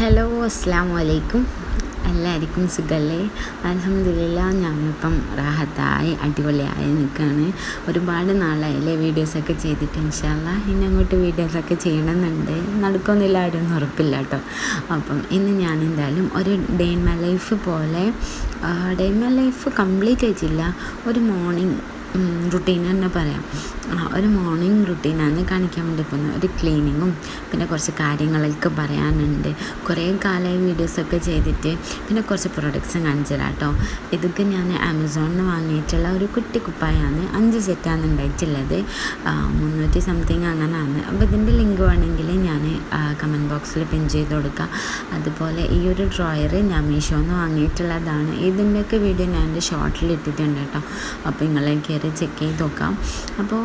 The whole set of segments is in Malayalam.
ഹലോ അസ്സാം വലൈക്കും എല്ലാവർക്കും സുഖല്ലേ? അലഹമില്ല ഞാനിപ്പം റാഹത്തായി അടിപൊളിയായി നിൽക്കുകയാണ് ഒരുപാട് നാളായില്ലേ വീഡിയോസൊക്കെ ചെയ്തിട്ട് ഇൻഷാല്ല ഇനി അങ്ങോട്ട് വീഡിയോസൊക്കെ ചെയ്യണമെന്നുണ്ട്. നടക്കുമെന്നില്ല ആരും ഉറപ്പില്ല കേട്ടോ. അപ്പം ഇന്ന് ഞാൻ എന്തായാലും ഒരു ഡേ മൈ ലൈഫ് പോലെ ഡേ മൈ ലൈഫ് കംപ്ലീറ്റ് ആയിട്ടില്ല. ഒരു മോർണിംഗ് റുട്ടീൻ തന്നെ പറയാം. ഒരു മോർണിംഗ് റുട്ടീനാണ് കാണിക്കാൻ വേണ്ടി പോകുന്നത്. ഒരു ക്ലീനിങ്ങും പിന്നെ കുറച്ച് കാര്യങ്ങളൊക്കെ പറയാനുണ്ട്. കുറേ കാലമായി വീഡിയോസൊക്കെ ചെയ്തിട്ട് പിന്നെ കുറച്ച് പ്രൊഡക്ട്സും കാണിച്ചു തരാം കേട്ടോ ഇതൊക്കെ ഞാൻ ആമസോണിൽ നിന്ന് വാങ്ങിയിട്ടുള്ള ഒരു കുട്ടി കുപ്പായാണ്. അഞ്ച് സെറ്റാണ് ഉണ്ടായിട്ടുള്ളത്. മുന്നൂറ്റി സംതിങ് അങ്ങനെയാണ് അപ്പോൾ ഇതിന്റെ ലിങ്ക് വേണമെങ്കിൽ ഞാൻ കമന്റ് ബോക്സിൽ പിൻ ചെയ്ത് കൊടുക്കാം. അതുപോലെ ഈ ഒരു ഡ്രോയർ ഞാൻ മീഷോന്ന് വാങ്ങിയിട്ടുള്ളതാണ്. ഇതിന്റെയൊക്കെ വീഡിയോ ഞാൻ ഷോർട്ടിൽ ഇട്ടിട്ടുണ്ട് കേട്ടോ അപ്പോൾ നിങ്ങളെ കയറി ചെക്ക് ചെയ്ത് നോക്കാം. അപ്പോൾ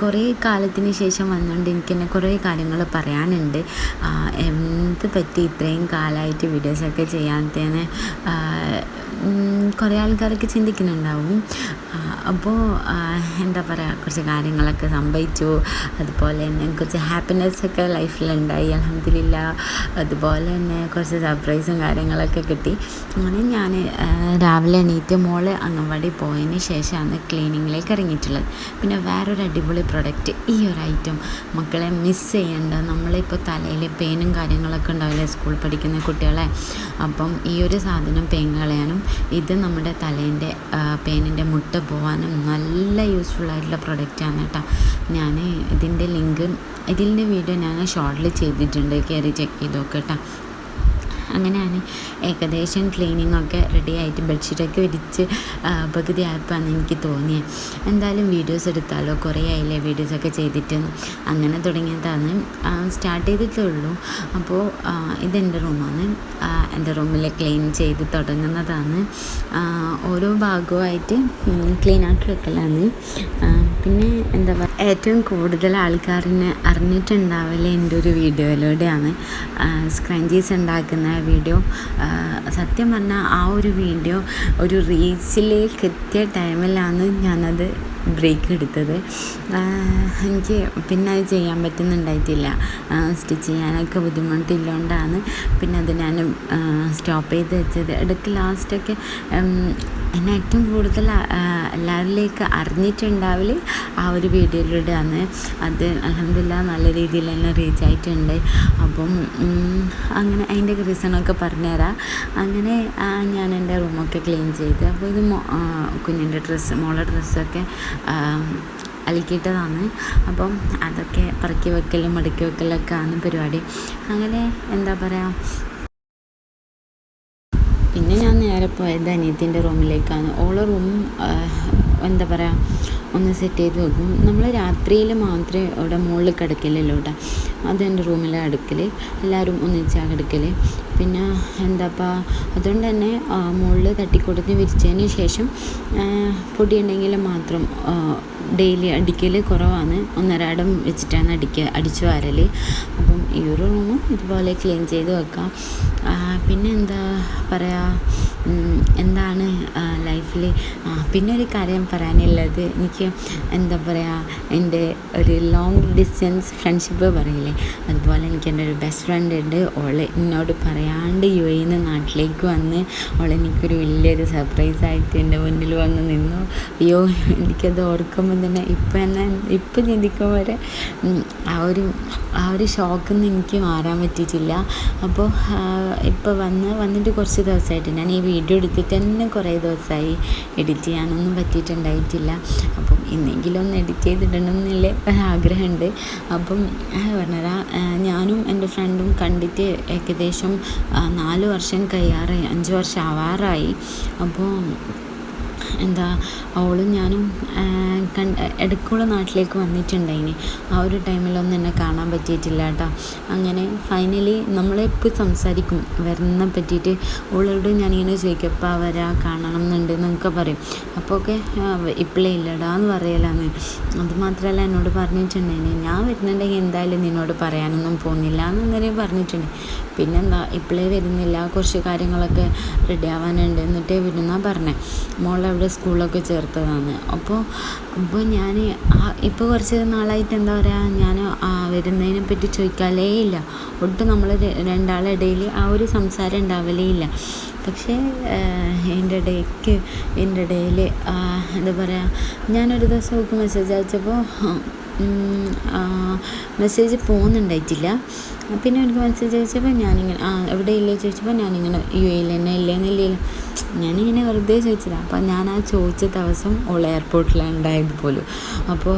കുറേ കാലത്തിന് ശേഷം വന്നുകൊണ്ട് എനിക്ക് തന്നെ കുറേ കാര്യങ്ങൾ പറയാനുണ്ട്. എന്ത് പറ്റി ഇത്രയും കാലമായിട്ട് വീഡിയോസൊക്കെ ചെയ്യാത്തതിന്? കുറേ ആൾക്കാരൊക്കെ ചിന്തിക്കുന്നുണ്ടാവും. അപ്പോൾ എന്താ പറയുക കുറച്ച് കാര്യങ്ങളൊക്കെ സംഭവിച്ചു. അതുപോലെ തന്നെ കുറച്ച് ഹാപ്പിനെസ് ഒക്കെ ലൈഫിലുണ്ടായി അലഹമില്ല അതുപോലെ തന്നെ കുറച്ച് സർപ്രൈസും കാര്യങ്ങളൊക്കെ കിട്ടി. അങ്ങനെ ഞാൻ രാവിലെ എണീറ്റ് മോൾ അംഗൻവാടി പോയതിന് ശേഷമാണ് ക്ലീനിങ്ങിലേക്ക് ഇറങ്ങിയിട്ടുള്ളത്. പിന്നെ വേറൊരു അടിപൊളി പ്രൊഡക്റ്റ് ഈ ഒരു ഐറ്റം മക്കളെ മിസ് ചെയ്യേണ്ട. നമ്മളിപ്പോൾ തലയിൽ പെയിനും കാര്യങ്ങളൊക്കെ ഉണ്ടാവില്ലേ സ്കൂൾ പഠിക്കുന്ന കുട്ടികളെ? അപ്പം ഈ ഒരു സാധനം പെയിൻ കളയാനും ഇത് നമ്മുടെ തലേന്റെ പേനിന്റെ മുട്ട പോകാനും നല്ല യൂസ്ഫുൾ ആയിട്ടുള്ള പ്രൊഡക്റ്റാണ് കേട്ടോ. ഞാൻ ഇതിന്റെ ലിങ്ക് ഇതിന്റെ വീഡിയോ ഞാൻ ഷോർട്ടിൽ ചെയ്തിട്ടുണ്ട്. കയറി ചെക്ക് ചെയ്ത് നോക്കാം കേട്ടോ. അങ്ങനെയാണ്. ഏകദേശം ക്ലീനിങ് ഒക്കെ റെഡി ആയിട്ട് ബെഡ്ഷീറ്റൊക്കെ വിരിച്ച് പകുതി ആയപ്പോഴാണ് എനിക്ക് തോന്നിയത് എന്തായാലും വീഡിയോസ് എടുത്താലോ? കുറേ ആയില്ലേ വീഡിയോസൊക്കെ ചെയ്തിട്ട്? അങ്ങനെ തുടങ്ങിയതാണ്. സ്റ്റാർട്ട് ചെയ്തിട്ടേ ഉള്ളൂ അപ്പോൾ ഇതെന്റെ റൂമാണ് എന്റെ റൂമിൽ ക്ലീൻ ചെയ്ത് തുടങ്ങുന്നതാണ്. ഓരോ ഭാഗവുമായിട്ട് ക്ലീൻ ആക്കി വെക്കലാണ്. പിന്നെ എന്താ പറയുക ഏറ്റവും കൂടുതൽ ആൾക്കാരിനെ അറിഞ്ഞിട്ടുണ്ടാവില്ല എന്റെ ഒരു വീഡിയോയിലൂടെയാണ് സ്ക്രഞ്ചീസ് ഉണ്ടാക്കുന്ന വീഡിയോ സത്യം പറഞ്ഞാൽ ആ ഒരു വീഡിയോ ഒരു റീച്ചിലേക്ക് എത്തിയ ടൈമിലാണ് ഞാനത് ബ്രേക്ക് എടുത്തത് എനിക്ക് പിന്നെ അത് ചെയ്യാൻ പറ്റുന്നുണ്ടായിട്ടില്ല. സ്റ്റിച്ച് ചെയ്യാനൊക്കെ ബുദ്ധിമുട്ടില്ലോണ്ടാണ് പിന്നെ അത് ഞാൻ സ്റ്റോപ്പ് ചെയ്ത് വെച്ചത്. ഇടയ്ക്ക് ലാസ്റ്റൊക്കെ എന്നെ ഏറ്റവും കൂടുതൽ എല്ലാവരിലേക്ക് അറിഞ്ഞിട്ടുണ്ടാവില്ല ആ ഒരു വീഡിയോയിലൂടെയാണ്. അത് അലഹമില്ല നല്ല രീതിയിൽ തന്നെ റീച്ച് ആയിട്ടുണ്ട്. അപ്പം അങ്ങനെ അതിന്റെ റീസണൊക്കെ പറഞ്ഞുതരാം. അങ്ങനെ ഞാൻ എന്റെ റൂമൊക്കെ ക്ലീൻ ചെയ്ത് അപ്പോൾ ഇത് കുഞ്ഞിന്റെ ഡ്രസ്സ് മോളെ ഡ്രസ്സൊക്കെ അലക്കിയിട്ടതാണ്. അപ്പം അതൊക്കെ പറക്കി വെക്കലും മടക്കി വെക്കലൊക്കെ ആണ് പരിപാടി. അങ്ങനെ എന്താ പറയുക പിന്നെ ഞാൻ നേരെ പോയത് അനിയത്തിന്റെ റൂമിലേക്കാണ്. ഓളെ റൂം എന്താ പറയുക ഒന്ന് സെറ്റ് ചെയ്ത് വെക്കും. നമ്മൾ രാത്രിയിൽ മാത്രമേ അവിടെ മുകളിൽ കിടക്കില്ലല്ലോ കേട്ടോ. അതെന്റെ റൂമിലെ അടുക്കൽ എല്ലാവരും ഒന്നിച്ചാണ് കിടക്കൽ പിന്നെ എന്താപ്പാ അതുകൊണ്ട് തന്നെ മുകളിൽ തട്ടിക്കൊടുത്ത് വിരിച്ചതിന് ശേഷം പൊടിയുണ്ടെങ്കിൽ മാത്രം ഡെയിലി അടിക്കൽ കുറവാണ്. ഒന്നരാടം വെച്ചിട്ടാണ് അടിക്കുക അടിച്ചു വാരൽ അപ്പം ഈ ഒരു റൂമും ഇതുപോലെ ക്ലീൻ ചെയ്ത് വെക്കാം. പിന്നെ എന്താ പറയുക എന്താണ് ലൈഫിൽ പിന്നെ ഒരു കാര്യം പറയാനുള്ളത്. എനിക്ക് എന്താ പറയുക എന്റെ ഒരു ലോങ് ഡിസ്റ്റൻസ് ഫ്രണ്ട്ഷിപ്പ് പറയില്ലേ? അതുപോലെ എനിക്ക് എന്റെ ഒരു ബെസ്റ്റ് ഫ്രണ്ട് ഉണ്ട്. ഓൾ എന്നോട് പറയാണ്ട് യു എയിൽ നിന്ന് നാട്ടിലേക്ക് വന്ന് അവളെനിക്കൊരു വലിയൊരു സർപ്രൈസ് ആയിട്ട് എന്റെ മുന്നിൽ വന്ന് നിന്നു. അയ്യോ എനിക്കത് ഓർക്കുമ്പോൾ തന്നെ ഇപ്പം തന്നെ ഇപ്പം ചിന്തിക്കുമ്പോൾ വരെ ആ ഒരു ആ ഒരു ഷോക്കിൽ എനിക്ക് മാറാൻ പറ്റിയിട്ടില്ല. അപ്പോൾ ഇപ്പോൾ വന്ന് വന്നിട്ട് കുറച്ച് ദിവസമായിട്ട് ഞാൻ ഈ വീഡിയോ എടുത്തിട്ട് തന്നെ കുറേ ദിവസമായി എഡിറ്റ് ചെയ്യാനൊന്നും പറ്റിയിട്ടുണ്ടായിട്ടില്ല. അപ്പം ഇന്നെങ്കിലും ഒന്ന് എഡിറ്റ് ചെയ്തിടണമെന്നില്ല ഒരാഗ്രഹമുണ്ട് അപ്പം പറഞ്ഞുതരാം ഞാനും എന്റെ ഫ്രണ്ടും കണ്ടിട്ട് ഏകദേശം നാല് വർഷം കഴിയാറായി അഞ്ച് വർഷം ആവാറായി. അപ്പോൾ എന്താ അവളും ഞാനും കണ്ട് ഇടയ്ക്കുള്ള നാട്ടിലേക്ക് വന്നിട്ടുണ്ടായിന്. ആ ഒരു ടൈമിലൊന്നും എന്നെ കാണാൻ പറ്റിയിട്ടില്ല കേട്ടോ അങ്ങനെ ഫൈനലി നമ്മളെപ്പോൾ സംസാരിക്കും. വരുന്ന പറ്റിയിട്ട് അവളോട് ഞാനിങ്ങനെ ചോദിക്കും എപ്പോൾ വരാ കാണണം എന്നുണ്ട് എന്നൊക്കെ പറയും. അപ്പോൾ ഒക്കെ ഇപ്പോഴേ ഇല്ലടാ എന്ന് പറയലാന്ന് അതുമാത്രമല്ല എന്നോട് പറഞ്ഞിട്ടുണ്ടായിന് ഞാൻ വരുന്നുണ്ടെങ്കിൽ എന്തായാലും നിന്നോട് പറയാനൊന്നും പോകുന്നില്ല എന്ന് പറഞ്ഞിട്ടുണ്ട്. പിന്നെ പിന്നെന്താ ഇപ്പോഴേ വരുന്നില്ല കുറച്ച് കാര്യങ്ങളൊക്കെ റെഡി ആവാനുണ്ട് എന്നിട്ടേ വരുന്നാ പറഞ്ഞേ. എവിടെ ഇവിടെ സ്കൂളിലൊക്കെ ചേർത്തതാണ്. അപ്പോൾ അപ്പോൾ ഞാൻ ഇപ്പോൾ കുറച്ച് നാളായിട്ട് എന്താ പറയുക ഞാൻ വരുന്നതിനെ പറ്റി ചോദിക്കാലേ ഇല്ല. ഒട്ടും നമ്മൾ രണ്ടാളുടെ ഇടയിൽ ആ ഒരു സംസാരം ഉണ്ടാവലേ ഇല്ല. പക്ഷേ എന്റെ ഇടയ്ക്ക് എന്റെ ഇടയിൽ എന്താ പറയുക ഞാനൊരു ദിവസം ഒക്കെ മെസ്സേജ് അയച്ചപ്പോൾ മെസ്സേജ് പോകുന്നുണ്ടായിട്ടില്ല. പിന്നെ എനിക്ക് മെസ്സേജ് അയച്ചപ്പോൾ ഞാനിങ്ങനെ ആ എവിടെ ഇല്ലേ ചോദിച്ചപ്പോൾ ഞാനിങ്ങനെ യു എയിൽ തന്നെ ഇല്ലേന്നില്ലേ ഞാനിങ്ങനെ വെറുതെ ചോദിച്ചതാണ് അപ്പോൾ ഞാൻ ആ ചോദിച്ച ദിവസം ഓൾ എയർപോർട്ടിലാണ് ഉണ്ടായത് പോലും. അപ്പോൾ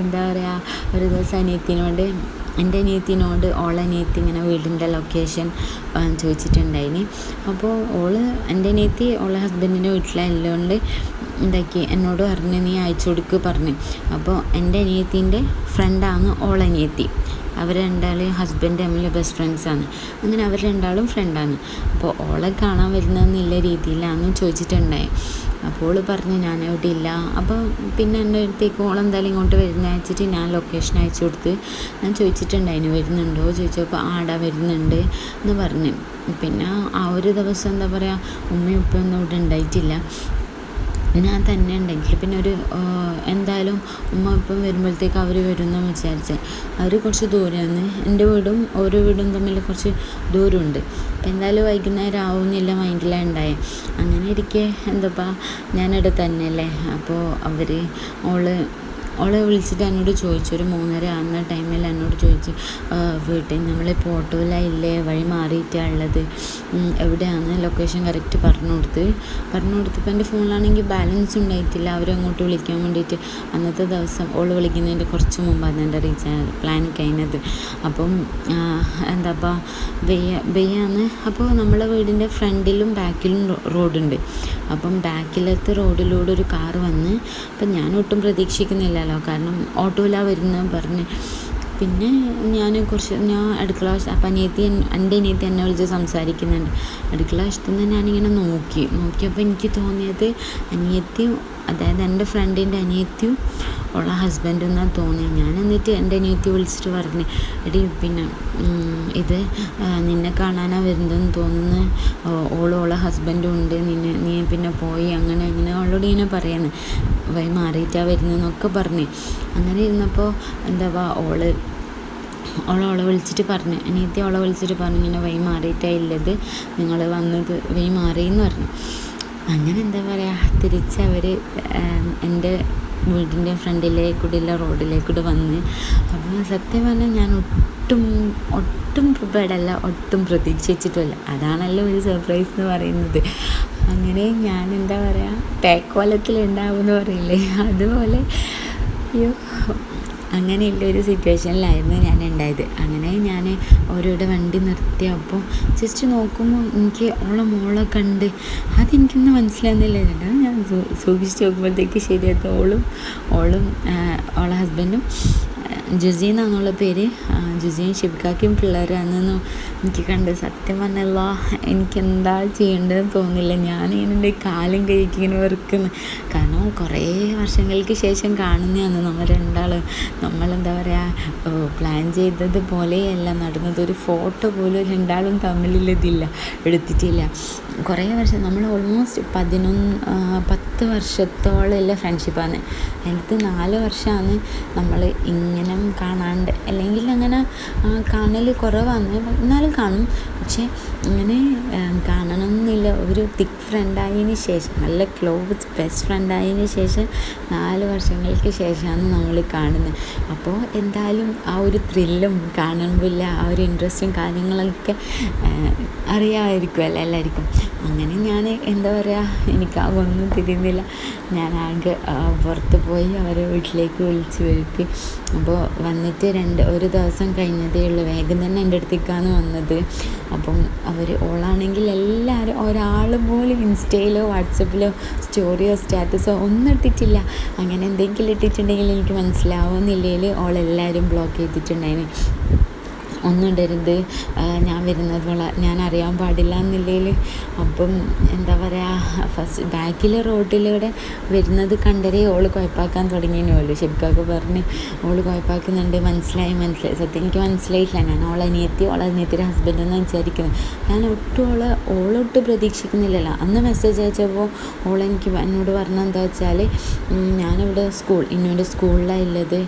എന്താ പറയുക ഒരു ദിവസം അനിയത്തിനോട് എന്റെ അനിയത്തിനോട് ഓളെ അനിയത്തി ഇങ്ങനെ വീടിന്റെ ലൊക്കേഷൻ ചോദിച്ചിട്ടുണ്ടായിനി. അപ്പോൾ ഓൾ എന്റെ അനിയത്തി ഓളെ ഹസ്ബൻഡിന്റെ വീട്ടിലായതുകൊണ്ട് എന്താക്കി എന്നോട് പറഞ്ഞ് നീ അയച്ചു കൊടുക്ക് പറഞ്ഞു. അപ്പോൾ എന്റെ അനിയത്തിന്റെ ഫ്രണ്ടാണ് ഓളനിയത്തി അവർ രണ്ടാളും ഹസ്ബൻഡ് തമ്മിൽ ബെസ്റ്റ് ഫ്രണ്ട്സാണ് അങ്ങനെ അവർ രണ്ടാളും ഫ്രണ്ടാണ് അപ്പോൾ ഓളെ കാണാൻ വരുന്നതെന്നില്ല രീതിയിലാണ് ചോദിച്ചിട്ടുണ്ടായി. അപ്പോൾ ഓൾ പറഞ്ഞു ഞാൻ അവിടെ ഇല്ല. അപ്പോൾ പിന്നെ എന്റെ അടുത്തേക്ക് ഓൾ എന്തായാലും ഇങ്ങോട്ട് വരുന്ന അയച്ചിട്ട് ഞാൻ ലൊക്കേഷൻ അയച്ചു കൊടുത്ത് ഞാൻ ചോദിച്ചിട്ടുണ്ടായിരുന്നു വരുന്നുണ്ടോ? ചോദിച്ചപ്പോൾ ആടാ വരുന്നുണ്ട് എന്ന് പറഞ്ഞു. പിന്നെ ആ ഒരു ദിവസം എന്താ പറയുക ഉമ്മയും ഉപ്പയൊന്നും ഇവിടെ ഉണ്ടായിട്ടില്ല. ഞാൻ തന്നെ ഉണ്ടെങ്കിൽ പിന്നെ ഒരു എന്തായാലും ഉമ്മ ഇപ്പം വരുമ്പോഴത്തേക്ക് അവർ വരുന്ന വിചാരിച്ചത് അവർ കുറച്ച് ദൂരെയാണ്. എന്റെ വീടും ഓരോ വീടും തമ്മിൽ കുറച്ച് ദൂരമുണ്ട്. അപ്പം എന്തായാലും വൈകുന്നേരം ആവുന്നില്ല മൈൻഡിലാണ് ഉണ്ടായത് അങ്ങനെ ഇരിക്കെ എന്താപ്പാ? ഞാനിവിടെ തന്നെയല്ലേ അപ്പോൾ അവർ ഓൾ ഓളെ വിളിച്ചിട്ട് എന്നോട് ചോദിച്ചു. ഒരു മൂന്നര ആകുന്ന ടൈമിൽ എന്നോട് ചോദിച്ചു വീട്ടിൽ നമ്മളിപ്പോൾ ഇല്ലേ വഴി മാറിയിട്ടാണ് ഉള്ളത്. എവിടെയാണ് ലൊക്കേഷൻ കറക്റ്റ് പറഞ്ഞു കൊടുത്ത് പറഞ്ഞു കൊടുത്തപ്പോൾ എന്റെ ഫോണിലാണെങ്കിൽ ബാലൻസ് ഉണ്ടായിട്ടില്ല. അവരെ അങ്ങോട്ട് വിളിക്കാൻ വേണ്ടിയിട്ട് അന്നത്തെ ദിവസം ഓൾ വിളിക്കുന്നതിന്റെ കുറച്ച് മുമ്പാണ് എന്റെ റീചാർജ് പ്ലാൻ കഴിഞ്ഞത് അപ്പം എന്താപ്പാ വെയ്യ വെയ്യാന്ന് അപ്പോൾ നമ്മളെ വീടിന്റെ ഫ്രണ്ടിലും ബാക്കിലും റോഡുണ്ട്. അപ്പം ബാക്കിലത്തെ റോഡിലൂടെ ഒരു കാർ വന്ന് അപ്പം ഞാൻ ഒട്ടും പ്രതീക്ഷിക്കുന്നില്ലല്ലോ കാരണം ഓട്ടോയിലാണ് വരുന്ന പറഞ്ഞ്. പിന്നെ ഞാൻ കുറച്ച് ഞാൻ അടുക്കള വശത്ത് അപ്പം അനിയത്തി എന്റെ അനിയത്തി എന്നെ വിളിച്ച് സംസാരിക്കുന്നുണ്ട്. അടുക്കള വശത്തു നിന്ന് ഞാനിങ്ങനെ നോക്കി. നോക്കിയപ്പോൾ എനിക്ക് തോന്നിയത് അനിയത്തിയും അതായത് എന്റെ ഫ്രണ്ടിന്റെ അനിയത്തിയും ഉള്ള ഹസ്ബൻഡും എന്നാണ് തോന്നിയത് ഞാൻ എന്നിട്ട് എന്റെ അനിയത്തി വിളിച്ചിട്ട് പറഞ്ഞു എടി പിന്നെ ഇത് നിന്നെ കാണാനാണ് വരുന്നതെന്ന് തോന്നുന്നു. ഓളോളെ ഓളെ ഹസ്ബൻഡും ഉണ്ട്. നിന്നെ നീ പിന്നെ പോയി അങ്ങനെ അങ്ങനെ അവളോട് ഇങ്ങനെ പറയുന്നത് വൈ മാറിയിട്ടാണ് വരുന്നതെന്നൊക്കെ പറഞ്ഞു. അങ്ങനെ ഇരുന്നപ്പോൾ എന്താ ഓൾ ഓളെ ഓളെ വിളിച്ചിട്ട് പറഞ്ഞു. അനിയത്തി ഓളെ വിളിച്ചിട്ട് പറഞ്ഞു ഇങ്ങനെ വഴി മാറിയിട്ടാണ് ഇല്ലത്. നിങ്ങൾ വന്നത് വൈ മാറിയെന്ന് പറഞ്ഞു. അങ്ങനെ എന്താ പറയുക തിരിച്ച് അവർ എന്റെ വീടിന്റെ ഫ്രണ്ടിലേക്കൂടെയുള്ള റോഡിലേക്കൂടെ വന്ന്. അപ്പോൾ സത്യം പറഞ്ഞാൽ ഞാൻ ഒട്ടും ഒട്ടും പ്രിപ്പയർഡ് അല്ല ഒട്ടും പ്രതീക്ഷിച്ചിട്ടുമില്ല. അതാണല്ലോ ഒരു സർപ്രൈസ് എന്ന് പറയുന്നത്. അങ്ങനെ ഞാൻ എന്താ പറയുക പേക്കോലത്തിലുണ്ടാവും എന്ന് പറയില്ലേ? അതുപോലെ അയ്യോ അങ്ങനെയുള്ള ഒരു സിറ്റുവേഷനിലായിരുന്നു ഞാൻ ഉണ്ടായത് അങ്ങനെ ഞാൻ ഓരോടെ വണ്ടി നിർത്തിയപ്പോൾ ജസ്റ്റ് നോക്കുമ്പോൾ എനിക്ക് ഓളെ മോളെ കണ്ട് അതെനിക്കൊന്നും മനസ്സിലാകുന്നില്ല ചേട്ടാ ഞാൻ സൂക്ഷിച്ച് നോക്കുമ്പോഴത്തേക്ക് ശരിയാത്ത ഓളും ഓളും ഓളെ ഹസ്ബൻഡും ജുസി എന്നാണുള്ള പേര്. ജുസിയും ഷിബ്കാക്കും പിള്ളേരാണെന്ന് എനിക്ക് കണ്ട് സത്യം പറഞ്ഞല്ല എനിക്ക് എന്താ ചെയ്യേണ്ടതെന്ന് തോന്നില്ല ഞാൻ എന്റെ കാലും ഇങ്ങനെ വെറുക്കുന്നു. കാരണം കുറേ വർഷങ്ങൾക്ക് ശേഷം കാണുന്നതാണ് നമ്മൾ രണ്ടാൾ നമ്മളെന്താ പറയുക പ്ലാൻ ചെയ്തത് പോലെയല്ല നടന്നത് ഒരു ഫോട്ടോ പോലും രണ്ടാളും തമ്മിലുള്ളതില്ല എടുത്തിട്ടില്ല. കുറേ വർഷം നമ്മൾ ഓൾമോസ്റ്റ് പതിനൊന്ന് പത്ത് വർഷത്തോളമുള്ള ഫ്രണ്ട്ഷിപ്പാണ് എനിക്ക് നാല് വർഷമാണ് നമ്മൾ ഇങ്ങനെ കാണാണ്ട്. അല്ലെങ്കിൽ അങ്ങനെ കാണൽ കുറവാണ്. എന്നാലും കാണും. പക്ഷേ ഇങ്ങനെ കാണണം എന്നില്ല ഒരു തിക്ക് ഫ്രണ്ടായതിന് ശേഷം നല്ല ക്ലോസ് ബെസ്റ്റ് ഫ്രണ്ടായതിന് ശേഷം നാല് വർഷങ്ങൾക്ക് ശേഷമാണ് നമ്മൾ കാണുന്നത്. അപ്പോൾ എന്തായാലും ആ ഒരു ത്രില്ലും കാണുമ്പോഴില്ല ആ ഒരു ഇൻട്രസ്റ്റും കാര്യങ്ങളൊക്കെ അറിയാമായിരിക്കുമല്ലോ എല്ലാവർക്കും. അങ്ങനെ ഞാൻ എന്താ പറയുക എനിക്ക് ആ ഒന്നും തിരിയുന്നില്ല ഞാൻ ആകെ പുറത്ത് പോയി അവരെ വീട്ടിലേക്ക് വിളിച്ച് വരുത്തി. അപ്പോൾ വന്നിട്ട് രണ്ട് ഒരു ദിവസം കഴിഞ്ഞതേ ഉള്ളൂ. വേഗം തന്നെ എന്റെ അടുത്തേക്കാണ് വന്നത്. അപ്പം അവർ ഓളാണെങ്കിൽ എല്ലാവരും ഒരാൾ പോലും ഇൻസ്റ്റയിലോ വാട്സപ്പിലോ സ്റ്റോറിയോ സ്റ്റാറ്റസോ ഒന്നും ഇട്ടിട്ടില്ല അങ്ങനെ എന്തെങ്കിലും ഇട്ടിട്ടുണ്ടെങ്കിൽ എനിക്ക് മനസ്സിലാവുന്നില്ലെങ്കിൽ ഓളെല്ലാവരും ബ്ലോക്ക് ചെയ്തിട്ടുണ്ടായിരുന്നു ഒന്നും ഇടരുത് ഞാൻ വരുന്നത് ഞാൻ അറിയാൻ പാടില്ല എന്നുള്ളതിൽ അപ്പം എന്താ പറയുക ഫസ്റ്റ് ബാക്കിലെ റോഡിലൂടെ വരുന്നത് കണ്ടരേ ഓൾ കുഴപ്പാക്കാൻ തുടങ്ങിയല്ലോ ഷെബ്ക്കാക്ക് പറഞ്ഞ് ഓൾ കുഴപ്പാക്കുന്നുണ്ട് മനസ്സിലായി മനസ്സിലായി. സത്യം എനിക്ക് മനസ്സിലായിട്ടില്ല. ഞാൻ ഓളെ അനിയത്തി ഓളെ അനിയത്തിയുടെ ഹസ്ബൻഡ് എന്ന് വിചാരിക്കുന്നത് ഞാൻ ഒട്ടും ഓളെ ഓളൊട്ടും പ്രതീക്ഷിക്കുന്നില്ലല്ലോ. അന്ന് മെസ്സേജ് അയച്ചപ്പോൾ ഓളെനിക്ക് എന്നോട് പറഞ്ഞ എന്താ വെച്ചാൽ ഞാനിവിടെ സ്കൂൾ ഇന്നുവിന്റെ സ്കൂളിലാണ് ഉള്ളത്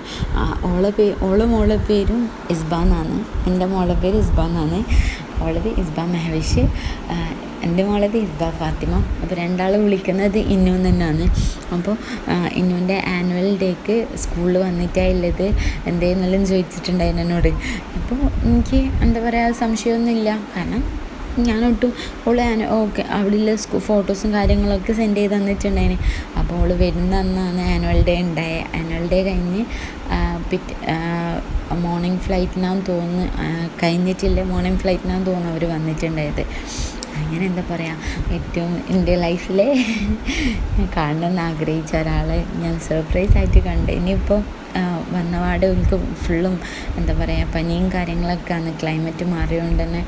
ഓളെ പേ ഓളെ പേരും ഇസ്ബ എന്നാണ് എന്റെ മോളെ പേര് ഇസ്ബ എന്നാണ്. അവളത് ഇസ്ബ മെഹവിഷ്. എന്റെ മോളത് ഇസ്ബ ഫാത്തിമ. അപ്പോൾ രണ്ടാൾ വിളിക്കുന്നത് ഇന്നു തന്നെയാണ്. അപ്പോൾ ഇന്നുവിന്റെ ആനുവൽ ഡേക്ക് സ്കൂളിൽ വന്നിട്ടാണുള്ളത് എന്തേന്നെല്ലാം ചോദിച്ചിട്ടുണ്ടായിരുന്നു എന്നോട്. അപ്പോൾ എനിക്ക് എന്താ പറയുക സംശയമൊന്നുമില്ല. കാരണം ഞാനൊട്ടും ഓൾ ഓക്കെ അവിടെയുള്ള സ്കൂ ഫോട്ടോസും കാര്യങ്ങളൊക്കെ സെൻഡ് ചെയ്ത് തന്നിട്ടുണ്ടായിന്. അപ്പോൾ ഓൾ വരുന്ന അന്നാണ് ആനുവൽ ഡേ ഉണ്ടായ. ആനുവൽ ഡേ കഴിഞ്ഞ് പിറ്റ് മോർണിംഗ് ഫ്ലൈറ്റിനാന്ന് തോന്നുന്നു. കഴിഞ്ഞിട്ടില്ല മോർണിംഗ് ഫ്ലൈറ്റിനാന്ന് തോന്നുന്നു അവർ വന്നിട്ടുണ്ടായത്. അങ്ങനെ എന്താ പറയുക ഏറ്റവും എന്റെ ലൈഫിലെ കാണണമെന്ന് ആഗ്രഹിച്ച ഒരാളെ ഞാൻ സർപ്രൈസ് ആയിട്ട് കണ്ട്. ഇനിയിപ്പോൾ വന്നപാട് എനിക്ക് ഫുള്ളും എന്താ പറയുക പനിയും കാര്യങ്ങളൊക്കെയാണ് ക്ലൈമറ്റ് മാറിയതുകൊണ്ട് തന്നെ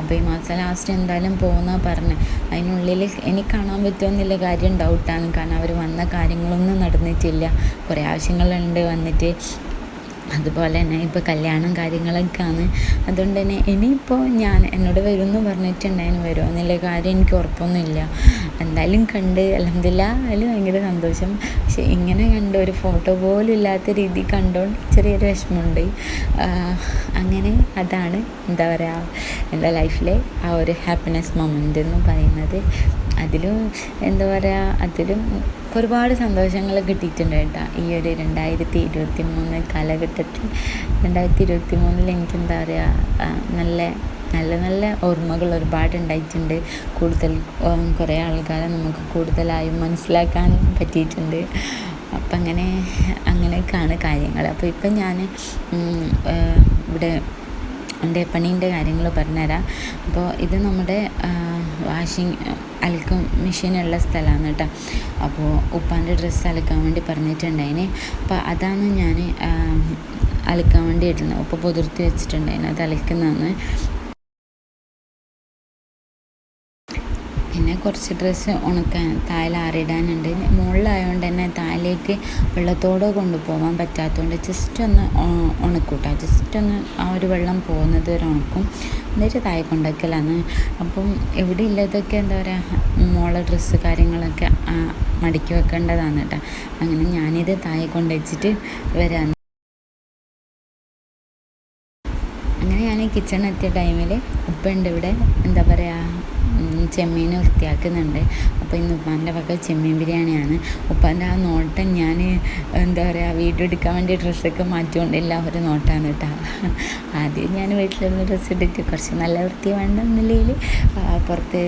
അപ്പോൾ ഈ മാസം ലാസ്റ്റ് എന്തായാലും പോകുന്ന പറഞ്ഞ്. അതിനുള്ളിൽ എനിക്ക് കാണാൻ പറ്റുമെന്നില്ല കാര്യം ഡൗട്ടാണ് കാരണം അവർ വന്ന കാര്യങ്ങളൊന്നും നടന്നിട്ടില്ല. കുറേ ആവശ്യങ്ങളുണ്ട് വന്നിട്ട്. അതുപോലെ തന്നെ ഇപ്പോൾ കല്യാണം കാര്യങ്ങളൊക്കെ ആണ് അതുകൊണ്ട് തന്നെ ഇനിയിപ്പോൾ ഞാൻ എന്നോട് വരുമെന്ന് പറഞ്ഞിട്ടുണ്ടായിരുന്നു. വരുമോ എന്നുള്ള കാര്യം എനിക്ക് ഉറപ്പൊന്നുമില്ല. എന്തായാലും കണ്ട് അലഹമില്ല ഭയങ്കര സന്തോഷം. പക്ഷെ ഇങ്ങനെ കണ്ട് ഒരു ഫോട്ടോ പോലും ഇല്ലാത്ത രീതി കണ്ടുകൊണ്ട് ചെറിയൊരു വിഷമമുണ്ട്. അങ്ങനെ അതാണ് എന്താ പറയുക എന്റെ ലൈഫിലെ ആ ഒരു ഹാപ്പിനെസ് മൊമെന്റ് എന്ന് പറയുന്നത്. അതിലും എന്താ പറയുക അതിലും ഒരുപാട് സന്തോഷങ്ങൾ കിട്ടിയിട്ടുണ്ട് കേട്ടോ. ഈ ഒരു രണ്ടായിരത്തി ഇരുപത്തി മൂന്ന് കാലഘട്ടത്തിൽ രണ്ടായിരത്തി ഇരുപത്തി മൂന്നിൽ എനിക്ക് എന്താ പറയുക നല്ല നല്ല നല്ല ഓർമ്മകൾ ഒരുപാട് ഉണ്ടായിട്ടുണ്ട്. കൂടുതൽ കുറേ ആൾക്കാരെ നമുക്ക് കൂടുതലായും മനസ്സിലാക്കാൻ പറ്റിയിട്ടുണ്ട്. അപ്പം അങ്ങനെ അങ്ങനെയൊക്കെയാണ് കാര്യങ്ങൾ. അപ്പോൾ ഇപ്പം ഞാൻ ഇവിടെ എന്റെ പണീന്റെ കാര്യങ്ങൾ പറഞ്ഞുതരാം. അപ്പോൾ ഇത് നമ്മുടെ വാഷിങ് അലക്കും മെഷീനുള്ള സ്ഥലമാണ് കേട്ടോ. അപ്പോൾ ഉപ്പാന്റെ ഡ്രസ്സ് അലക്കാൻ വേണ്ടി പറഞ്ഞിട്ടുണ്ടായിന്. അപ്പോൾ അതാണ് ഞാൻ അലക്കാൻ വേണ്ടി ഇടുന്നത് അപ്പോൾ പുതിർത്തി വെച്ചിട്ടുണ്ടായിന്. അത് അലക്കുന്നതാണ്. കുറച്ച് ഡ്രസ്സ് ഉണക്കാൻ താഴെ ആറിടാനുണ്ട് മുകളിലായതുകൊണ്ട് തന്നെ താഴേക്ക് വെള്ളത്തോടെ കൊണ്ടുപോകാൻ പറ്റാത്തതുകൊണ്ട് ജസ്റ്റ് ഒന്ന് ഉണക്കൂട്ടാ. ജസ്റ്റ് ഒന്ന് ആ ഒരു വെള്ളം പോകുന്നത് വരെ ഉണക്കും. എന്നിട്ട് താഴെ കൊണ്ടാക്കലാണ്. അപ്പം എവിടെ ഇല്ലതൊക്കെ എന്താ പറയുക മോളെ ഡ്രസ്സ് കാര്യങ്ങളൊക്കെ മടക്കി വെക്കേണ്ടതാണ് കേട്ടോ അങ്ങനെ ഞാനിത് താഴെ കൊണ്ടുവച്ചിട്ട് വരാം. അങ്ങനെ ഞാൻ കിച്ചണെത്തിയ ടൈമിൽ ഉപ്പുണ്ട് ഇവിടെ. എന്താ പറയുക ചെമ്മീൻ വൃത്തിയാക്കുന്നുണ്ട്. അപ്പോൾ ഇന്ന് ഉപ്പാന്റെ വക ചെമ്മീൻ ബിരിയാണിയാണ്. ഉപ്പാന്റെ ആ നോട്ടം ഞാൻ എന്താ പറയുക വീഡിയോ എടുക്കാൻ വേണ്ടി ഡ്രസ്സൊക്കെ മാറ്റിക്കൊണ്ട് എല്ലാവരും നോട്ടാണ് കേട്ടോ. ആദ്യം ഞാൻ വീട്ടിലിരുന്ന് ഡ്രസ്സ് ഇട്ടിട്ട് കുറച്ച് നല്ല വൃത്തി വേണ്ട നിലയിൽ പുറത്ത്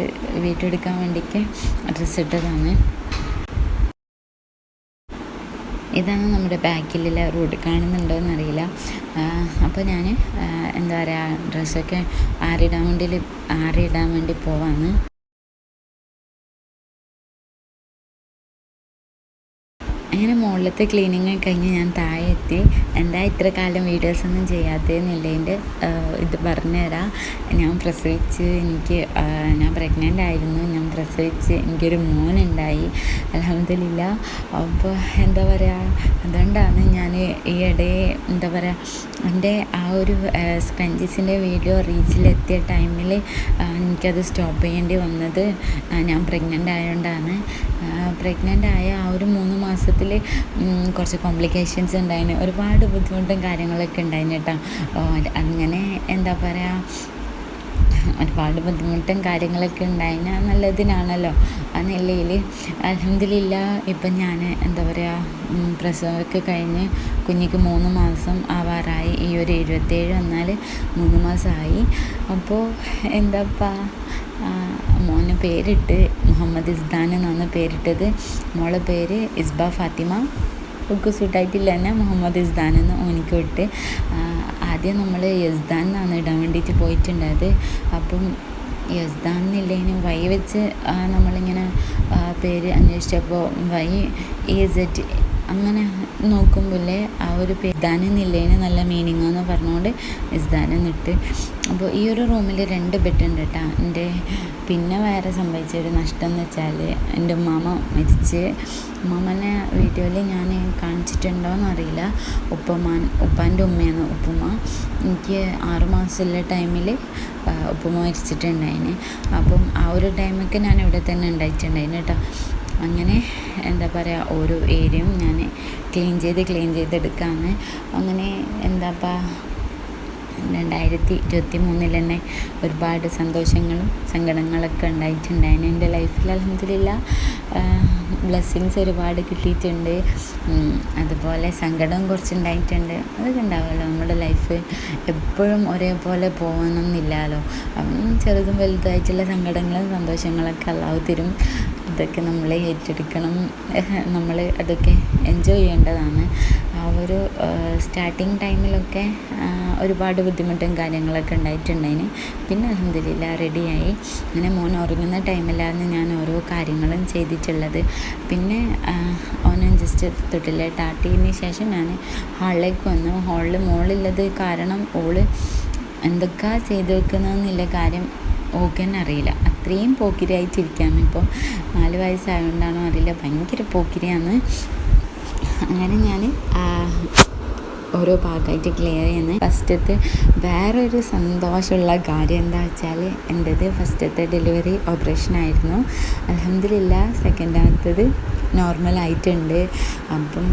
വീട്ടിൽ എടുക്കാൻ വേണ്ടിയിട്ട് ഡ്രസ്സ് ഇട്ടതാണ്. ഇതാണ് നമ്മുടെ ബാക്കിലുള്ള റോഡ് കാണുന്നുണ്ടോ എന്നറിയില്ല അപ്പോൾ ഞാൻ എന്താ പറയുക ഡ്രസ്സൊക്കെ ആറിടാൻ വേണ്ടി ആറിടാൻ വേണ്ടി പോവാണ് അങ്ങനെ മുകളിലത്തെ ക്ലീനിങ് കഴിഞ്ഞ് ഞാൻ താഴെ എത്തി എന്താ ഇത്ര കാലം വീഡിയോസൊന്നും ചെയ്യാത്തതെന്നുള്ളതിന്റെ ഇത് പറഞ്ഞുതരാം. ഞാൻ പ്രസവിച്ച് എനിക്ക് ഞാൻ പ്രഗ്നന്റ് ആയിരുന്നു. ഞാൻ പ്രസവിച്ച് എനിക്കൊരു മോനുണ്ടായി. അലഹമില്ല അപ്പോൾ എന്താ പറയുക അതുകൊണ്ടാണ് ഞാൻ ഈ ഇടയെ എന്താ പറയുക എന്റെ ആ ഒരു സ്പെഞ്ചസിന്റെ വീഡിയോ റീച്ചിലെത്തിയ ടൈമിൽ എനിക്കത് സ്റ്റോപ്പ് ചെയ്യേണ്ടി വന്നത് ഞാൻ പ്രഗ്നന്റ് ആയതുകൊണ്ടാണ് പ്രഗ്നന്റ് ആയ ആ ഒരു മൂന്ന് മാസത്തിൽ കുറച്ച് കോംപ്ലിക്കേഷൻസ് ഉണ്ടായിന്. ഒരുപാട് ബുദ്ധിമുട്ടും കാര്യങ്ങളൊക്കെ ഉണ്ടായിന് കേട്ടോ. അങ്ങനെ എന്താ പറയുക ഒരുപാട് ബുദ്ധിമുട്ടും കാര്യങ്ങളൊക്കെ ഉണ്ടായിന്. നല്ലതിനാണല്ലോ. ആ നിലയിൽ അലഹമില്ല ഇപ്പം ഞാൻ എന്താ പറയുക പ്രസവമൊക്കെ കഴിഞ്ഞ് കുഞ്ഞിക്ക് മൂന്ന് മാസം ആവാറായി. ഈ ഒരു എഴുപത്തേഴ് വന്നാൽ മൂന്ന് മാസമായി അപ്പോൾ എന്താപ്പാ മോന് പേരിട്ട് മുഹമ്മദ് ഇസ്ദാൻ എന്നാണ് പേരിട്ടത്. മോളെ പേര് ഇസ്ബ ഫാത്തിമ. ഒക്കെ സൂട്ടായിട്ടില്ല തന്നെ മുഹമ്മദ് ഇസ്ദാൻ എന്ന് ഓനിക്ക് വിട്ട്. ആദ്യം നമ്മൾ യസ്ദാൻ എന്നാണ് ഇടാൻ വേണ്ടിയിട്ട് പോയിട്ടുണ്ടായത്. അപ്പം യസ്ദാൻ എന്നില്ലേനും വൈ വെച്ച് നമ്മളിങ്ങനെ പേര് അന്വേഷിച്ചപ്പോൾ വൈ ഇ സെറ്റ് അങ്ങനെ നോക്കുമ്പോഴേ ആ ഒരു ഇസ്താൻ എന്നില്ലേന് നല്ല മീനിങ് എന്ന് പറഞ്ഞുകൊണ്ട് ഇസ്താൻ എന്നിട്ട് അപ്പോൾ ഈ ഒരു റൂമിൽ രണ്ട് ബെഡ് ഉണ്ട് കേട്ടോ. എന്റെ പിന്നെ വേറെ സംഭവിച്ച ഒരു നഷ്ടം എന്ന് വെച്ചാൽ എന്റെ ഉമ്മാമ മരിച്ച്. ഉമ്മാമനെ വീഡിയോയിൽ ഞാൻ കാണിച്ചിട്ടുണ്ടോയെന്ന് അറിയില്ല. ഉപ്പമാൻ ഉപ്പാന്റെ ഉമ്മയാണ് ഉപ്പുമ്മ. എനിക്ക് ആറുമാസമുള്ള ടൈമിൽ ഉപ്പുമ്മ മരിച്ചിട്ടുണ്ടായിന്. അപ്പം ആ ഒരു ടൈമൊക്കെ ഞാൻ ഇവിടെ തന്നെ ഉണ്ടായിട്ടുണ്ടായിന് കേട്ടോ. അങ്ങനെ എന്താ പറയുക ഓരോ ഏരിയയും ഞാൻ ക്ലീൻ ചെയ്ത് ക്ലീൻ ചെയ്തെടുക്കാന്ന്. അങ്ങനെ എന്താപ്പാ രണ്ടായിരത്തി ഇരുപത്തി മൂന്നിൽ തന്നെ ഒരുപാട് സന്തോഷങ്ങളും സങ്കടങ്ങളൊക്കെ ഉണ്ടായിട്ടുണ്ടായിരുന്നു. എന്റെ ലൈഫിൽ അലഹമില്ല ബ്ലെസ്സിങ്സ് ഒരുപാട് കിട്ടിയിട്ടുണ്ട്. അതുപോലെ സങ്കടവും കുറച്ചുണ്ടായിട്ടുണ്ട്. അതൊക്കെ ഉണ്ടാവുമല്ലോ. നമ്മുടെ ലൈഫ് എപ്പോഴും ഒരേപോലെ പോകണമെന്നില്ലല്ലോ. ചെറുതും വലുതായിട്ടുള്ള സങ്കടങ്ങളും സന്തോഷങ്ങളൊക്കെ അല്ലാതെ തരും. ഇതൊക്കെ നമ്മൾ ഏറ്റെടുക്കണം. നമ്മൾ അതൊക്കെ എൻജോയ് ചെയ്യേണ്ടതാണ്. ആ ഒരു സ്റ്റാർട്ടിങ് ടൈമിലൊക്കെ ഒരുപാട് ബുദ്ധിമുട്ടും കാര്യങ്ങളൊക്കെ ഉണ്ടായിട്ടുണ്ടായിന്. പിന്നെ അലഹമില്ല റെഡിയായി. അങ്ങനെ മോൻ ഉറങ്ങുന്ന ടൈമിലാണ് ഞാൻ ഓരോ കാര്യങ്ങളും ചെയ്തിട്ടുള്ളത്. പിന്നെ ഓനെ ജസ്റ്റ് തൊട്ടിലെ ടാട്ടിയതിന് ശേഷം ഞാൻ ഹാളിലേക്ക് വന്നു. ഹാളിൽ മോളുള്ളത് കാരണം ഓൾ എന്തൊക്കെ ചെയ്തു വെക്കുന്നതെന്നുള്ള കാര്യം ഓക്കെന്നെ അറിയില്ല. അത്രയും പോക്കിരിയായിട്ടിരിക്കുകയാണ് ഇപ്പോൾ നാല് വയസ്സായതുകൊണ്ടാണോ അറിയില്ല. ഭയങ്കര പോക്കിരിയാണ്. അങ്ങനെ ഞാൻ ഓരോ ഭാഗമായിട്ട് ക്ലിയർ ചെയ്യുന്നത് ഫസ്റ്റത്തെ വേറൊരു സന്തോഷമുള്ള കാര്യം എന്താ വെച്ചാൽ എന്റെത് ഫസ്റ്റത്തെ ഡെലിവറി ഓപ്പറേഷൻ ആയിരുന്നു. അലഹമില്ല സെക്കൻഡാമത്തത് നോർമലായിട്ടുണ്ട് അപ്പം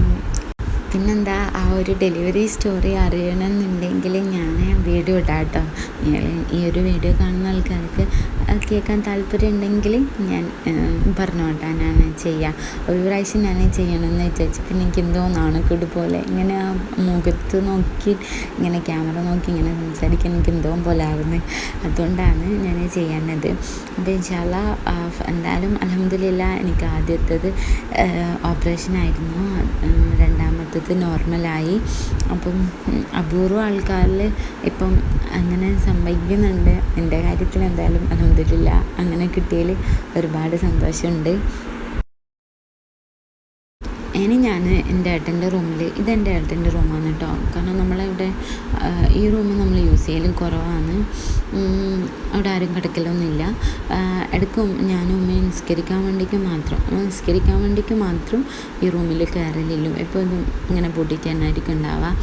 പിന്നെന്താ ആ ഒരു ഡെലിവറി സ്റ്റോറി അറിയണമെന്നുണ്ടെങ്കിൽ ഞാൻ വീഡിയോ ഇടാം കേട്ടോ ഈ ഒരു വീഡിയോ കാണുന്ന ആൾക്കാർക്ക് കേൾക്കാൻ താല്പര്യം ഉണ്ടെങ്കിൽ ഞാൻ പറഞ്ഞോട്ടെ ഞാൻ ചെയ്യുക ഒരു പ്രാവശ്യം ഞാൻ ചെയ്യണമെന്ന് വിചാരിച്ചു. പിന്നെ എനിക്ക് എന്തോ നാണക്കേട് പോലെ ഇങ്ങനെ ആ മുഖത്ത് നോക്കി ഇങ്ങനെ ക്യാമറ നോക്കി ഇങ്ങനെ സംസാരിക്കാൻ എനിക്ക് എന്തോ പോലെ ആകുന്നത് അതുകൊണ്ടാണ് ഞാൻ ചെയ്യാനത് അപ്പോൾ ഇൻഷാല്ല എന്തായാലും അലഹമില്ല എനിക്ക് ആദ്യത്തേത് ഓപ്പറേഷൻ ആയിരുന്നു. രണ്ടാമത്തേത് നോർമലായി അപ്പം അപൂർവ ആൾക്കാരിൽ ഇപ്പം അങ്ങനെ സംഭവിക്കുന്നുണ്ട്. എന്റെ കാര്യത്തിൽ എന്തായാലും അലഹമില്ല അങ്ങനെ കിട്ടിയതിൽ ഒരുപാട് സന്തോഷമുണ്ട്. ഇനി ഞാൻ എന്റെ ഏട്ടന്റെ റൂമിൽ ഇതെന്റെ ഏട്ടന്റെ റൂമാണ് കേട്ടോ. കാരണം നമ്മളിവിടെ ഈ റൂം നമ്മൾ യൂസ് ചെയ്യലും കുറവാണ്. അവിടെ ആരും കിടക്കലൊന്നുമില്ല. എടുക്കും ഞാനും ഉമ്മയെ നിസ്കരിക്കാൻ വേണ്ടിക്ക് മാത്രം നിസ്കരിക്കാൻ വേണ്ടിക്ക് മാത്രം ഈ റൂമിൽ കയറലില്ലും. എപ്പോഴും ഇങ്ങനെ പൂട്ടിയിട്ട് തന്നെ ആയിരിക്കും ഉണ്ടാവുക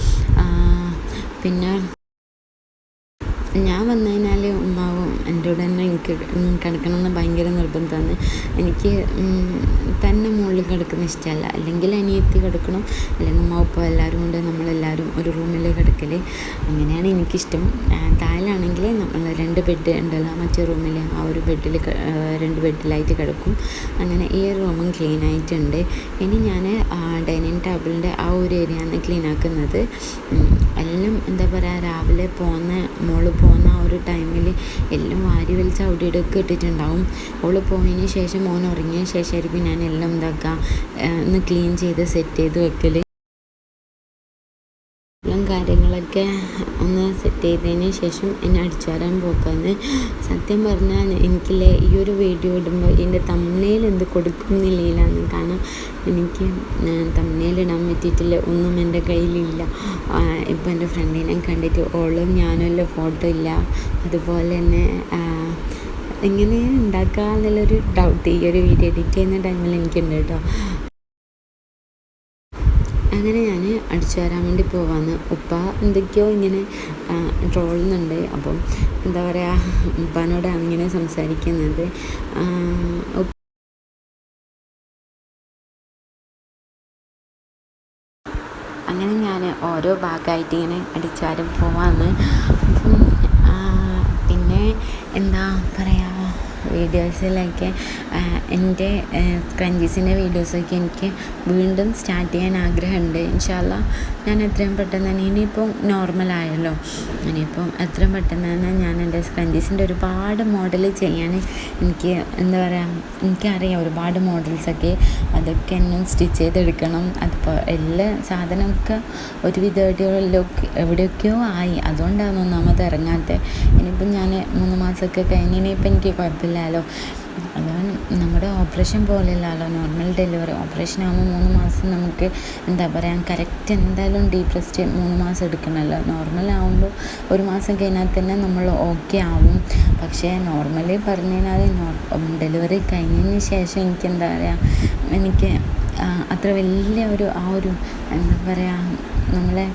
പിന്നെ ഞാൻ വന്നു കഴിഞ്ഞാൽ ഉമ്മാവും എന്റെ കൂടെ തന്നെ എനിക്ക് കിടക്കണമെന്ന് ഭയങ്കര നിർബന്ധമാണ്. എനിക്ക് തന്നെ മുകളിൽ കിടക്കുന്ന ഇഷ്ടമല്ല. അല്ലെങ്കിൽ അനിയത്തി കിടക്കണം അല്ലെങ്കിൽ ഉമ്മ എല്ലാവരും കൊണ്ട് നമ്മളെല്ലാവരും ഒരു റൂമിൽ കിടക്കൽ അങ്ങനെയാണ് എനിക്കിഷ്ടം. താഴെയാണെങ്കിൽ നമ്മൾ രണ്ട് ബെഡ് ഉണ്ടല്ലോ മറ്റേ റൂമിൽ ആ ഒരു ബെഡിൽ രണ്ട് ബെഡിലായിട്ട് കിടക്കും. അങ്ങനെ ഈ ഒരു റൂമും ക്ലീൻ ആയിട്ടുണ്ട്. ഇനി ഞാൻ ഡൈനിങ് ടേബിളിന്റെ ആ ഒരു ഏരിയ ആണ് ക്ലീൻ ആക്കുന്നത്. എല്ലാം എന്താ പറയുക രാവിലെ പോകുന്ന മോൾ പോകുന്ന ആ ഒരു ടൈമിൽ എല്ലാം വാരി വലിച്ച് അവിടെ ഇടയ്ക്ക് ഇട്ടിട്ടുണ്ടാവും. ഓൾ പോയതിന് ശേഷം മോൻ ഉറങ്ങിയ ശേഷമായിരിക്കും ഞാൻ എല്ലാം എന്താക്കുക ഒന്ന് ക്ലീൻ ചെയ്ത് സെറ്റ് ചെയ്ത് വെക്കൽ കാര്യങ്ങളൊക്കെ ഒന്ന് സെറ്റ് ചെയ്തതിന് ശേഷം എന്നെ അടിച്ചു പോക്കാന്ന്. സത്യം പറഞ്ഞാൽ എനിക്കില്ലേ ഈ ഒരു വീഡിയോ ഇടുമ്പോൾ എന്റെ തമ്മനയിൽ എന്ത് കൊടുക്കുന്നില്ലാണ് കാരണം എനിക്ക് തമ്മനയിൽ ഇടാൻ പറ്റിയിട്ടില്ല ഒന്നും എന്റെ കയ്യിലില്ല. ഇപ്പം എന്റെ ഫ്രണ്ടിനെ കണ്ടിട്ട് ഓളും ഞാനും ഫോട്ടോ ഇല്ല. അതുപോലെ തന്നെ എങ്ങനെ ഉണ്ടാക്കുക എന്നുള്ളൊരു ഡൗട്ട് ഈ ഒരു വീഡിയോ എഡിറ്റ് ചെയ്യുന്ന ടൈമിൽ എനിക്കുണ്ട് കേട്ടോ. അങ്ങനെ അടിച്ചു വരാൻ വേണ്ടി പോവാന്ന്. ഉപ്പ എന്തൊക്കെയോ ഇങ്ങനെ ട്രോളുന്നുണ്ട്. അപ്പം എന്താ പറയുക ഉപ്പാനോടാണ് ഇങ്ങനെ സംസാരിക്കുന്നത്. അങ്ങനെ ഞാൻ ഓരോ ഭാഗമായിട്ട് ഇങ്ങനെ അടിച്ചാലും പോവാന്ന്. പിന്നെ എന്താ വീഡിയോസിലൊക്കെ എന്റെ സ്ക്രഞ്ചീസിന്റെ വീഡിയോസൊക്കെ എനിക്ക് വീണ്ടും സ്റ്റാർട്ട് ചെയ്യാൻ ആഗ്രഹമുണ്ട്. ഇൻഷാല്ല ഞാൻ എത്രയും പെട്ടെന്ന് തന്നെ ഇനിയിപ്പം നോർമലായല്ലോ ഇനിയിപ്പം എത്രയും പെട്ടെന്ന് തന്നെ ഞാൻ എന്റെ സ്ക്രഞ്ചീസിന്റെ ഒരുപാട് മോഡൽ ചെയ്യാൻ എനിക്ക് എന്താ പറയുക എനിക്കറിയാം ഒരുപാട് മോഡൽസൊക്കെ അതൊക്കെ എന്നും സ്റ്റിച്ച് ചെയ്തെടുക്കണം. അതിപ്പോൾ എല്ലാ സാധനമൊക്കെ ഒരു എവിടെയൊക്കെ എവിടെയൊക്കെയോ ആയി. അതുകൊണ്ടാണ് ഒന്നാമത് ഇറങ്ങാത്തത് ഇനിയിപ്പം ഞാൻ മൂന്ന് മാസമൊക്കെ കഴിഞ്ഞ് ഇനിയിപ്പം എനിക്ക് കുഴപ്പമില്ല. നമുക്കില്ലല്ലോ അതാണ് നമ്മുടെ ഓപ്പറേഷൻ പോലെയല്ലല്ലോ നോർമൽ ഡെലിവറി ഓപ്പറേഷൻ ആകുമ്പോൾ മൂന്ന് മാസം നമുക്ക് എന്താ പറയുക കറക്റ്റ് എന്തായാലും ഡീപ് റെസ്റ്റ് മൂന്ന് മാസം എടുക്കണമല്ലോ നോർമൽ ആകുമ്പോൾ ഒരു മാസം കഴിഞ്ഞാൽ തന്നെ നമ്മൾ ഓക്കെ ആവും. പക്ഷേ നോർമലി പറഞ്ഞു കഴിഞ്ഞാൽ ഡെലിവറി കഴിഞ്ഞതിന് ശേഷം എനിക്ക് എന്താ പറയുക എനിക്ക് അത്ര വലിയ ഒരു ആ ഒരു എന്താ പറയുക നമ്മളെ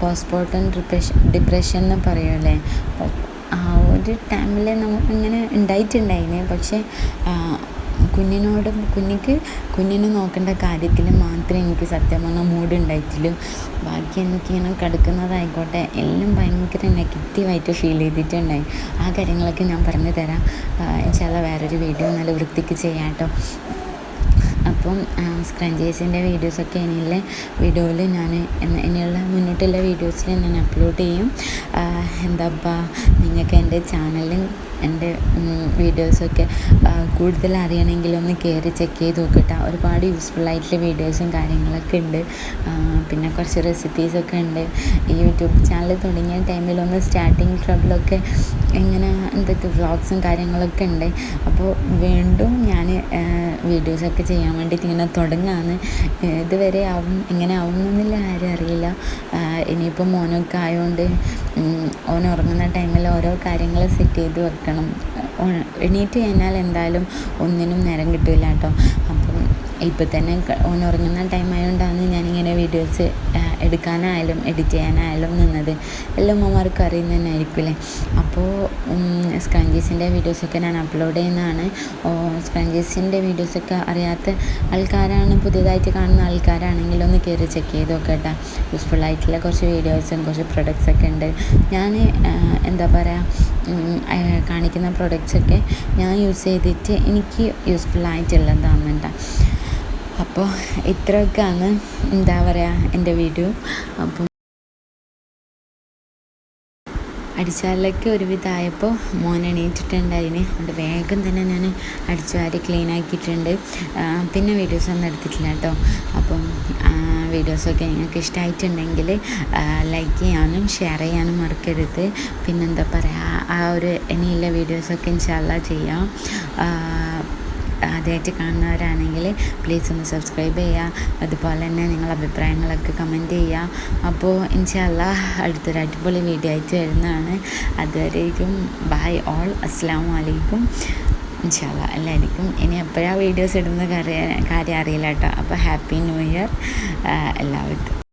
പോസ്റ്റ്മോർട്ടം ഡിപ്രഷൻ ഡിപ്രഷൻ എന്ന് പറയുമല്ലേ ആ ഒരു ടൈമിൽ നമുക്ക് ഇങ്ങനെ ഉണ്ടായിട്ടുണ്ടായിന് പക്ഷേ കുഞ്ഞിനോട് കുഞ്ഞിക്ക് കുഞ്ഞിനെ നോക്കേണ്ട കാര്യത്തിൽ മാത്രമേ എനിക്ക് സത്യം പറഞ്ഞാൽ മൂഡ് ഉണ്ടായിട്ടുള്ളൂ ബാക്കി എനിക്കിങ്ങനെ കിടക്കുന്നതായിക്കോട്ടെ എല്ലാം ഭയങ്കര നെഗറ്റീവായിട്ട് ഫീൽ ചെയ്തിട്ടുണ്ടായി. ആ കാര്യങ്ങളൊക്കെ ഞാൻ പറഞ്ഞു തരാം ചില വേറൊരു വീഡിയോ നല്ല വൃത്തിക്ക് ചെയ്യാം കേട്ടോ അപ്പം സ്ക്രഞ്ചേഴ്സിന്റെ വീഡിയോസൊക്കെ ഇനിയുള്ള വീഡിയോയിൽ ഞാൻ ഇനിയുള്ള മുന്നോട്ടുള്ള വീഡിയോസിൽ ഞാൻ അപ്ലോഡ് ചെയ്യും. എന്താ നിങ്ങൾക്ക് എന്റെ ചാനലിൽ എന്റെ വീഡിയോസൊക്കെ കൂടുതൽ അറിയണമെങ്കിൽ ഒന്ന് കയറി ചെക്ക് ചെയ്ത് നോക്കട്ടെ. ഒരുപാട് യൂസ്ഫുൾ ആയിട്ടുള്ള വീഡിയോസും കാര്യങ്ങളൊക്കെ ഉണ്ട്. പിന്നെ കുറച്ച് റെസിപ്പീസൊക്കെ ഉണ്ട്. ഈ യൂട്യൂബ് ചാനൽ തുടങ്ങിയ ടൈമിലൊന്ന് സ്റ്റാർട്ടിങ് ട്രബിളൊക്കെ ഇങ്ങനെ എന്തൊക്കെ വ്ളോഗ്സും കാര്യങ്ങളൊക്കെ ഉണ്ട്. അപ്പോൾ വീണ്ടും ഞാൻ വീഡിയോസൊക്കെ ചെയ്യാൻ വേണ്ടിയിട്ട് ഇങ്ങനെ തുടങ്ങാന്ന്. ഇതുവരെ ആവും എങ്ങനെ ആവും എന്നില്ല ആരും അറിയില്ല. ഇനിയിപ്പോൾ മോനൊക്കെ ആയതുകൊണ്ട് ഓൻ ഉറങ്ങുന്ന ടൈമിൽ ഓരോ കാര്യങ്ങൾ സെറ്റ് ചെയ്ത് വെക്കണം. എണീറ്റ് കഴിഞ്ഞാൽ എന്തായാലും ഒന്നിനും നേരം കിട്ടില്ല കേട്ടോ അപ്പം ഇപ്പം തന്നെ ഓൻ ഉറങ്ങുന്ന ടൈം ആയതുകൊണ്ടാണ് ഞാനിങ്ങനെ വീഡിയോസ് എടുക്കാനായാലും എഡിറ്റ് ചെയ്യാനായാലും നിന്നത്. എല്ലാ അമ്മമാർക്കും അറിയുന്ന തന്നെ ആയിരിക്കില്ലേ അപ്പോൾ സ്ക്രഞ്ചീസിന്റെ വീഡിയോസൊക്കെ ഞാൻ അപ്ലോഡ് ചെയ്യുന്നതാണ്. സ്ക്രഞ്ചീസിന്റെ വീഡിയോസൊക്കെ അറിയാത്ത ആൾക്കാരാണ് പുതിയതായിട്ട് കാണുന്ന ആൾക്കാരാണെങ്കിൽ ഒന്ന് കയറി ചെക്ക് ചെയ്ത് നോക്കട്ടെ. യൂസ്ഫുൾ ആയിട്ടുള്ള കുറച്ച് വീഡിയോസും കുറച്ച് പ്രൊഡക്ട്സൊക്കെ ഉണ്ട്. ഞാൻ എന്താ പറയുക കാണിക്കുന്ന പ്രൊഡക്ട്സൊക്കെ ഞാൻ യൂസ് ചെയ്തിട്ട് എനിക്ക് യൂസ്ഫുൾ ആയിട്ടുള്ളതാണ് കേട്ടോ അപ്പോൾ ഇത്രയൊക്കെയാണ് എന്താ പറയുക എന്റെ വീഡിയോ. അപ്പം അടിച്ചാലൊക്കെ ഒരുവിധമായപ്പോൾ മോൻ എണീറ്റിട്ടുണ്ടായിന്. അതുകൊണ്ട് വേഗം തന്നെ ഞാൻ അടിച്ചു വാരി ക്ലീൻ ആക്കിയിട്ടുണ്ട് പിന്നെ വീഡിയോസ് ഒന്നും എടുത്തിട്ടില്ല കേട്ടോ. അപ്പം വീഡിയോസൊക്കെ നിങ്ങൾക്ക് ഇഷ്ടമായിട്ടുണ്ടെങ്കിൽ ലൈക്ക് ചെയ്യാനും ഷെയർ ചെയ്യാനും മറക്കരുത്. പിന്നെന്താ പറയുക ആ ഒരു ഇനിയുള്ള വീഡിയോസൊക്കെ ഇൻഷാല്ല ചെയ്യാം. ആദ്യമായിട്ട് കാണുന്നവരാണെങ്കിൽ പ്ലീസ് ഒന്ന് സബ്സ്ക്രൈബ് ചെയ്യുക. അതുപോലെ തന്നെ നിങ്ങളുടെ അഭിപ്രായങ്ങളൊക്കെ കമന്റ് ചെയ്യുക. അപ്പോൾ ഇൻഷല്ല അടുത്തൊരു അടിപൊളി വീഡിയോ ആയിട്ട് വരുന്നതാണ്. അതുവരേക്കും ബൈ ഓൾ അസ്സാം വലൈക്കും ഇൻഷാല്ല എല്ലാവർക്കും ഇനി എപ്പോഴാണ് വീഡിയോസ് ഇടുന്ന കാര്യം കാര്യം അറിയില്ല കേട്ടോ. അപ്പോൾ ഹാപ്പി ന്യൂ ഇയർ എല്ലാവർക്കും.